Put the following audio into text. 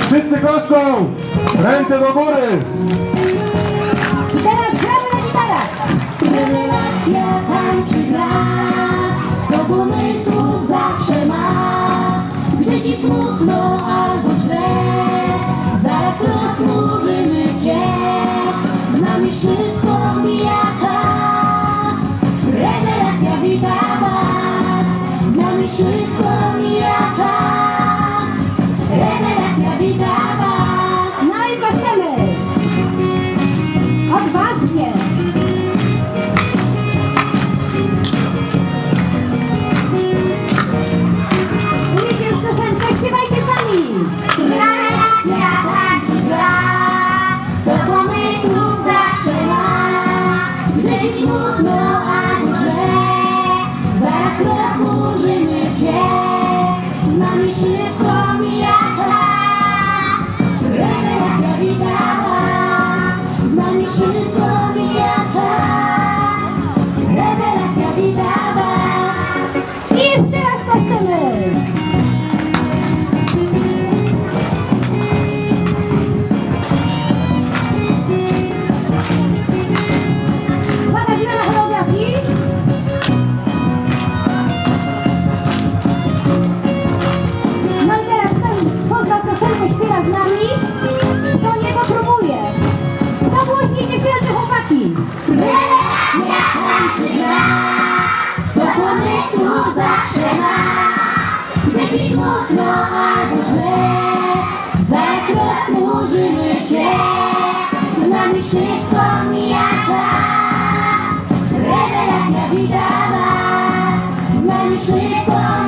Wszyscy koszczą! Ręce do góry! Teraz gramy na gitarach. Rewelacja tańczy gra, sto pomysłów zawsze ma. Gdy ci smutno albo Z piosenkę śpiewa z nami. Do niego próbuje. To głośniej dziewczyny, chłopaki. Rewelacja tańczy gra, sto pomysłów zawsze ma. Gdy ci smutno albo źle, zaraz rozmurzymy cię. Z nami szybko mija czas, rewelacja wita was. Z nami szybko mija